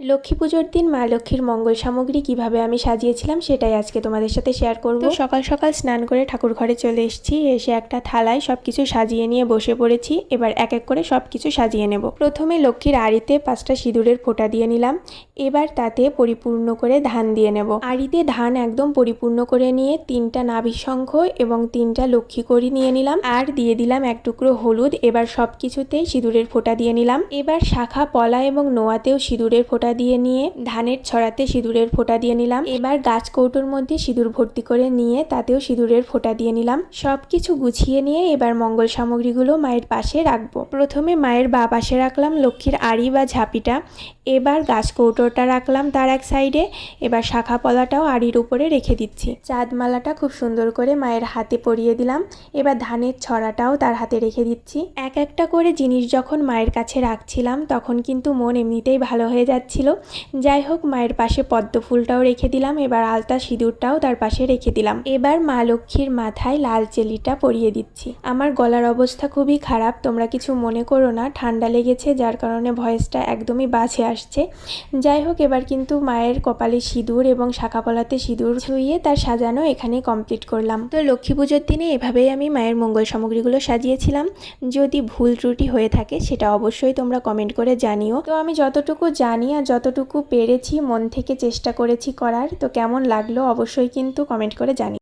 লক্ষ্মী পুজোর দিন মা লক্ষ্মীর মঙ্গল সামগ্রী কীভাবে আমি সাজিয়েছিলাম সেটাই আজকে তোমাদের সাথে শেয়ার করব। সকাল সকাল স্নান করে ঠাকুর ঘরে চলে এসেছি, এসে একটা থালায় সব কিছু সাজিয়ে নিয়ে বসে পড়েছি, এবার এক এক করে সব কিছু সাজিয়ে নেব। প্রথমে লক্ষ্মীর আড়িতে পাঁচটা সিঁদুরের ফোঁটা দিয়ে নিলাম, এবার তাতে পরিপূর্ণ করে ধান দিয়ে নেব। আড়িতে ধান একদম পরিপূর্ণ করে নিয়ে তিনটা নাভি শঙ্খ এবং তিনটা লক্ষ্মী করি নিয়ে নিলাম, আর দিয়ে দিলাম এক টুকরো হলুদ, এবার সব কিছুতেই সিঁদুরের ফোঁটা দিয়ে নিলাম। এবার শাখা, পলা এবং নোয়াতেও সিঁদুরের ফোঁটা দিয়ে নিয়ে ধানের ছড়াতে সিঁদুরের ফোঁটা দিয়ে নিলাম। এবার গাছ কৌটোর মধ্যে সিঁদুর ভর্তি করে নিয়ে তাতেও সিঁদুরের ফোঁটা দিয়ে নিলাম। সব কিছু গুছিয়ে নিয়ে এবার মঙ্গল সামগ্রীগুলো মায়ের পাশে রাখব। প্রথমে মায়ের বা পাশে রাখলাম লক্ষ্মীর আড়ি বা ঝাঁপিটা। এবার গাছ কৌটোটা রাখলাম তার এক সাইডে। এবার শাখা পলাটাও আড়ির উপরে রেখে দিচ্ছি। চাঁদমালাটা খুব সুন্দর করে মায়ের হাতে পরিয়ে দিলাম। এবার ধানের ছড়াটাও তার হাতে রেখে দিচ্ছি। এক একটা করে জিনিস যখন মায়ের কাছে রাখছিলাম তখন কিন্তু মন এমনিতেই ভালো হয়ে যাচ্ছিল যাই হোক, মায়ের পাশে পদ্ম ফুলটাও রেখে দিলাম, এবার আলতা সিঁদুরটাও তার পাশে রেখে দিলাম। এবার মা লক্ষ্মীর মাথায় লাল চেলিটা পরিয়ে দিচ্ছি। আমার গলার অবস্থা খুবই খারাপ, তোমরা কিছু মনে করো না, ঠান্ডা লেগেছে, যার কারণে ভয়েসটা একদমই বাছে আসছে। যাই হোক, এবার কিন্তু মায়ের কপালে সিঁদুর এবং শাখাপলাতে সিঁদুর ছুঁয়ে তার সাজানো এখানেই কমপ্লিট করলাম। তো লক্ষ্মী পুজোর দিনে এভাবেই আমি মায়ের মঙ্গল সামগ্রীগুলো সাজিয়েছিলাম। যদি ভুল ত্রুটি হয়ে থাকে, সেটা অবশ্যই তোমরা কমেন্ট করে জানিও। তো আমি যতটুকু জানি আর যতটুকু পেরেছি, মন থেকে চেষ্টা করেছি করার, তো কেমন লাগল অবশ্যই কিন্তু কমেন্ট করে জানি